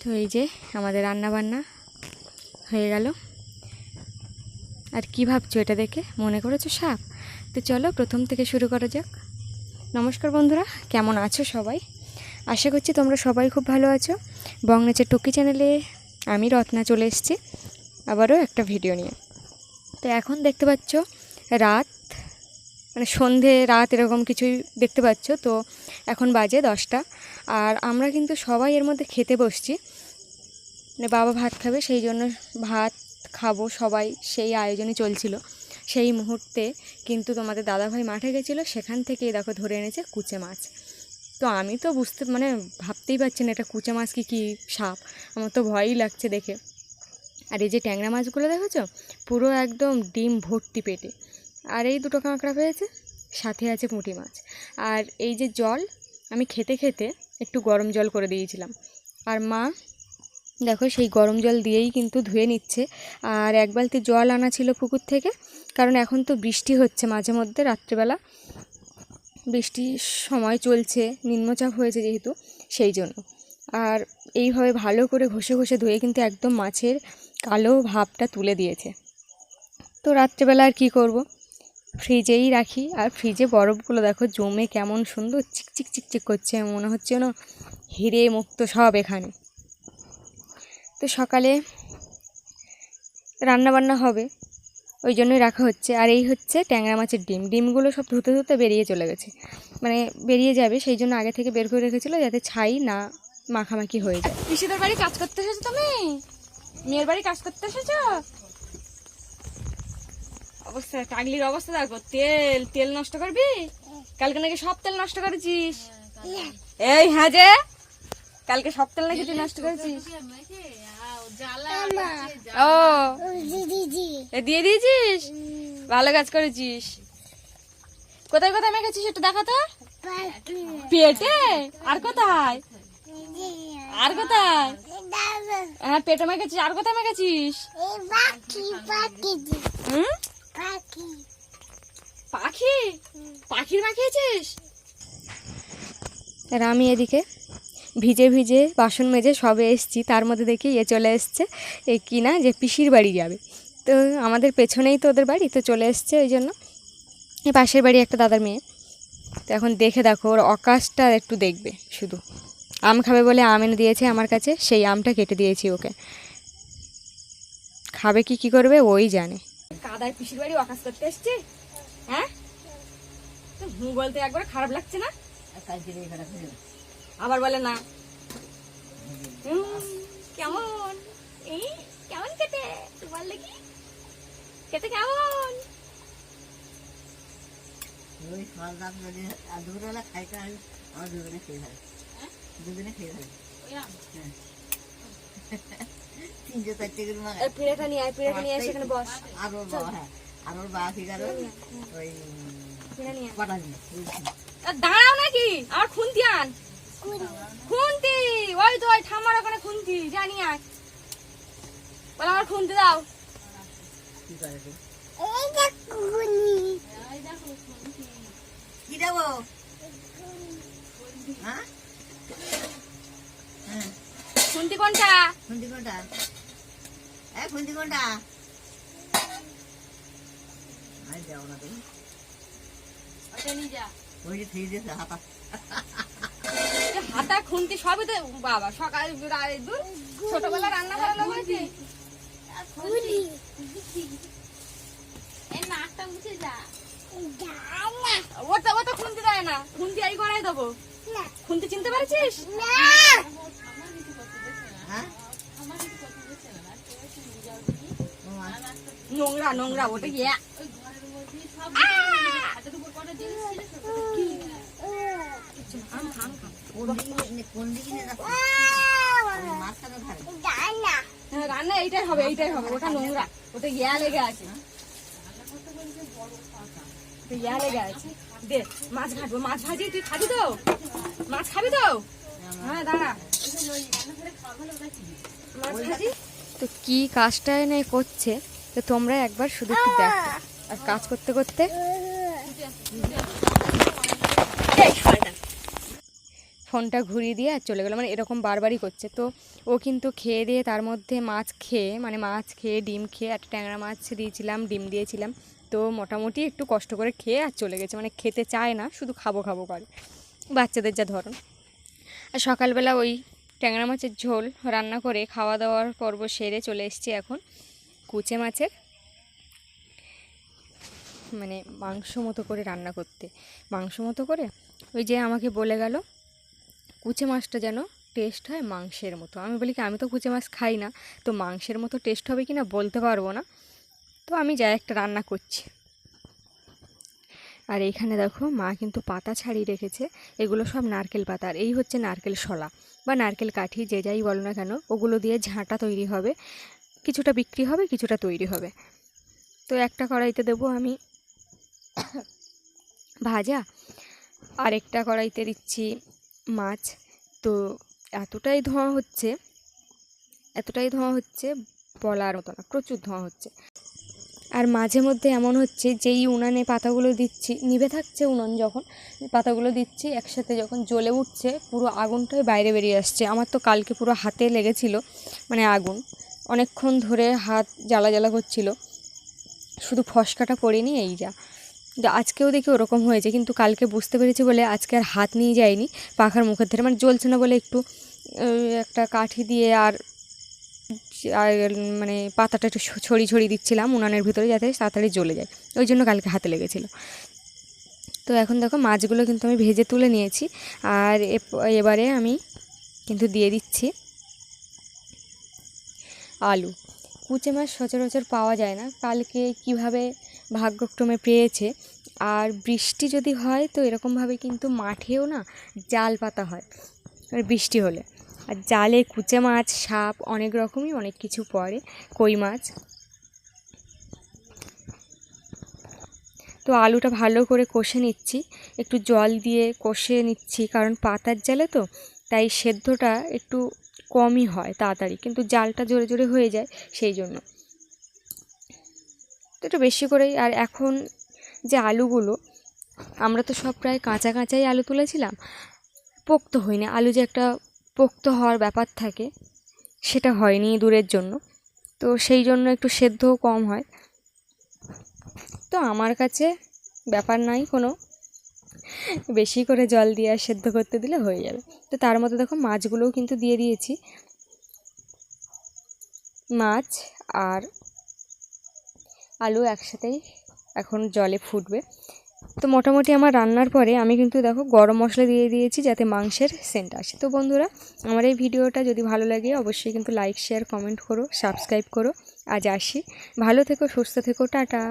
তো এই যে আমাদের রান্না বান্না হয়ে গেল। আর কি ভাবছ এটা দেখে? মনে করেছ সাপ? তো চলো প্রথম থেকে শুরু করা যাক। নমস্কার বন্ধুরা, কেমন আছো সবাই? আশা করছি তোমরা সবাই খুব ভালো আছো। বংনেচের টুকি চ্যানেলে আমি রত্না চলে এসেছি। আবারও একটা ভিডিও নিয়ে। তো এখন দেখতে পাচ্ছ রাত মানে সন্ধে, রাত এরকম কিছুই দেখতে পাচ্ছ। তো এখন বাজে দশটা। আর আমরা কিন্তু সবাই এর মধ্যে খেতে বসছি। মানে বাবা ভাত খাবে, সেই জন্য ভাত খাব সবাই। সেই আয়োজনে চলছিল। সেই মুহূর্তে কিন্তু তোমাদের দাদাভাই মাঠে গেছিল। সেখান থেকেই দেখো ধরে এনেছে কুচে মাছ। তো আমি তো বুঝতে মানে ভাবতেই পারছি না এটা কুচে মাছ কি, কী সাপ। আমার তো ভয়ই লাগছে দেখে। আর এই যে ট্যাংরা মাছগুলো দেখেছ? পুরো একদম ডিম ভর্তি পেটে। আর এই দুটো কাঁকড়া পেয়েছে সাথে আছে পুঁটি মাছ। আর এই যে জল, আমি খেতে খেতে একটু গরম জল করে দিয়েছিলাম। আর মা, দেখো সেই গরম জল দিয়েই কিন্তু ধুয়ে নিচ্ছে। আর এক বালতি জল আনা ছিল পুকুর থেকে, কারণ এখন তো বৃষ্টি হচ্ছে মাঝে মধ্যে রাত্রেবেলা। বৃষ্টির সময় চলছে, নিম্নচাপ হয়েছে যেহেতু, সেই জন্য। আর এইভাবে ভালো করে ঘষে ঘষে ধুয়ে কিন্তু একদম মাছের কালো ভাবটা তুলে দিয়েছে। তো রাত্রেবেলা আর কী করব? ফ্রিজেই রাখি। আর ফ্রিজে বরফগুলো দেখো জমে কেমন সুন্দর চিকচিক চিকচিক করছে। মনে হচ্ছে না হিরে মুক্ত সব এখানে। তো সকালে রান্না বান্না হবে, ওই জন্যই রাখা হচ্ছে। আর এই হচ্ছে ট্যাংরা মাছের ডিম। ডিমগুলো সব ধুতে ধুতে বেরিয়ে চলে গেছে। মানে বেরিয়ে যাবে, সেই জন্য আগে থেকে বের করে রেখেছিল যাতে ছাই না মাখামাখি হয়ে যায়। পিসিদের বাড়ি কাজ করতে এসেছ তুমি? মেয়ের বাড়ি কাজ করতে এসেছ? অবস্থা টাগলির অবস্থা দেখো তেল তেল নষ্ট করবি? কালকে নাকি সব তেল নষ্ট করেছিস? এই হ্যাঁ যে কালকে সব তেল নাকি তুই নষ্ট করেছিস? ও দিয়ে দিয়েছিস? ভালো কাজ করেছিস। কোথায় কোথায় মেখেছিস একটু দেখা তো? পেটে? আর কোথায়? আর কোথায়? হ্যাঁ পেটে মেখেছিস আর কোথায় মেখেছিস? হুম? পাখি। পাখির মাখিয়েছিস আর আমি এদিকে ভিজে ভিজে বাসন মেজে সবে এসছি তার মধ্যে দেখি এ চলে এসছে এ কি না যে পিসির বাড়ি যাবে। তো আমাদের পেছনেই তো ওদের বাড়ি তো চলে এসছে ওই জন্য। এই পাশের বাড়ি একটা দাদার মেয়ে। তো এখন দেখে দেখো ওর অকাশটা একটু দেখবে শুধু। আম খাবে বলে আম এনে দিয়েছে আমার কাছে সেই আমটা কেটে দিয়েছি ওকে। খাবে কি কি করবে ওই জানে। কাদার পিসির বাড়ি অকাশ করতে এসছে। হ্যাঁ? তো হুঁ বলতে একবার খারাপ লাগছে না? আবার বলে না। কেমন? এই কেমন কেটে? তোমার লাগি কেটে কেমন? ওই ফল দাম যদি দুপুরবেলা খাইতে হবে আমার দুজনে খেয়ে থাকবে দুজনে খেয়ে থাকবে পিড়েটা নিয়ে আয় পিড়েটা নিয়ে এসে বস। আর হ্যাঁ। আর ওই দাঁড়াও নাকি? আর খুন্তি আন। খুন্তি! ওই তো ওই ঠাম্মার ওখানে খুন্তি। জানি আয়। বলে আমার খুন্তি দাও। কি দেবো? হ্যাঁ? খুন্তি কোনটা? খুন্তি কোনটা? না ওই খেয়ে হাতা। হাতা খুন্তি সবই তো বাবা সকাল দূর ছোটবেলা রান্না করানো হয়েছে? ওটা ওটা খুন্তি। দেয় না। খুন্তি এই করাই দেবো। খুন্তি চিনতে পারছিস? হ্যাঁ ও আচ্ছা। নোংরা নোংরা ওটা ধারে হ্যাঁ, রান্না এইটাই হবে এইটাই হবে ওটা নোংরা ওটা ইয়া লেগে আছে। ইয়া লেগে আছে। দে মাছ ভাজবো মাছ ভাজি তুই খাবি তো? মাছ খাবি তো? হ্যাঁ দাঁড়া। মাছ ভাজি? তো কি কাজটা এনে করছে? তো তোমরা একবার শুধু একটু দেখো। আর কাজ করতে করতে। ফোনটা ঘুরিয়ে দিয়ে আর চলে গেলো। মানে এরকম বারবারই করছে। তো ও কিন্তু খেয়ে দিয়ে তার মধ্যে মাছ খেয়ে মানে মাছ খেয়ে, ডিম খেয়ে, একটা ট্যাংরা মাছ দিয়েছিলাম, ডিম দিয়েছিলাম। তো মোটামুটি একটু কষ্ট করে খেয়ে আর চলে গেছে। মানে খেতে চায় না, শুধু খাব খাব করে। বাচ্চাদের যা ধরন। আর সকালবেলা ওই ট্যাংরা মাছের ঝোল রান্না করে খাওয়া দাওয়ার পর্ব সেরে চলে এসেছি এখন। কুচে মাছের মানে মাংস মতো করে রান্না করতে। মাংস মতো করে? ওই যে আমাকে বলে গেল, কুচে মাছটা যেন টেস্ট হয় মাংসের মতো। আমি বলি কি, আমি তো কুচে মাছ খাই না, তো মাংসের মতো টেস্ট হবে কি না বলতে পারব না। তো আমি যাই, একটা রান্না করছি। আর এইখানে দেখো, মা কিন্তু পাতা ছাড়িয়ে রেখেছে, এগুলো সব নারকেল পাতা। আর এই হচ্ছে নারকেল শলা বা নারকেল কাঠি, যে যাই বলো না কেন, ওগুলো দিয়ে ঝাঁটা তৈরি হবে। কিছুটা বিক্রি হবে, কিছুটা তৈরি হবে। তো একটা কড়াইতে দেবো আমি ভাজা, আরেকটা কড়াইতে দিচ্ছি মাছ। তো এতটাই ধোঁয়া হচ্ছে, এতটাই ধোঁয়া হচ্ছে, বলার মতো না, প্রচুর ধোঁয়া হচ্ছে। আর মাঝে মধ্যে এমন হচ্ছে, যেই উনানে পাতাগুলো দিচ্ছি, নিভে থাকছে উনুন যখন, পাতাগুলো দিচ্ছি, একসাথে যখন জ্বলে উঠছে, পুরো আগুনটাই বাইরে বেরিয়ে আসছে। আমার তো কালকে পুরো হাতে লেগেছিল মানে আগুন। অনেকক্ষণ ধরে হাত জ্বালা জ্বালা করছিল। শুধু ফসকাটা পড়েনি এই যা। আজকেও দেখি ওরকম হয়েছে, কিন্তু কালকে বুঝতে পেরেছি বলে আজকে আর হাত নিয়ে যায়নি, পাখার মুখের ধারে। মানে জ্বলছে না বলে একটু একটা কাঠি দিয়ে আর আর মানে পাতাটা একটু ছড়িয়ে ছড়ি দিচ্ছিলাম উনানের ভিতরে যাতে তাড়াতাড়ি জ্বলে যায়। ওই জন্য কালকে হাতে লেগেছিলো। তো এখন দেখো মাছগুলো কিন্তু আমি ভেজে তুলে নিয়েছি। আর এবারে আমি কিন্তু দিয়ে দিচ্ছি। আলু। কুচে মাছ সচরাচর পাওয়া যায় না। কালকে কীভাবে ভাগ্যক্রমে পেয়েছে আর বৃষ্টি যদি হয় তো এরকমভাবে কিন্তু মাঠেও না জাল পাতা হয় আর বৃষ্টি হলে। আর জালে কুচে মাছ, সাপ অনেক রকমই, অনেক কিছু পড়ে, কই মাছ। তো আলুটা ভালো করে কষে নিচ্ছি। একটু জল দিয়ে কষে নিচ্ছি, কারণ পাতার জালে তো, তাই সেদ্ধটা একটু কমই হয় তাড়াতাড়ি। কিন্তু জালটা জোরে জোরে হয়ে যায় সেই জন্য। তো একটু বেশি করেই, আর এখন যে আলুগুলো, আমরা তো সব প্রায় কাঁচা কাঁচাই আলু তুলেছিলাম। পোক্ত হয়নি। আলু যে একটা পোক্ত হওয়ার ব্যাপার থাকে, সেটা হয়নি দূরের জন্য। তো সেই জন্য একটু সেদ্ধও কম হয়। তো আমার কাছে ব্যাপার নাই কোনো। বেশি করে জল দিয়ে আর সেদ্ধ করতে দিলে হয়ে যাবে। তো তার মধ্যে দেখো মাছগুলোও কিন্তু দিয়ে দিয়েছি। মাছ আর আলু একসাথেই এখন জলে ফুটবে। তো মোটামুটি আমার রান্নার পরে আমি কিন্তু দেখো গরম মশলা দিয়ে দিয়েছি যাতে মাংসের সেন্ট আসে। তো বন্ধুরা, আমার এই ভিডিওটা যদি ভালো লাগে অবশ্যই কিন্তু লাইক শেয়ার কমেন্ট করো সাবস্ক্রাইব করো। আজ আসি। ভালো থেকো, সুস্থ থেকো, টাটা।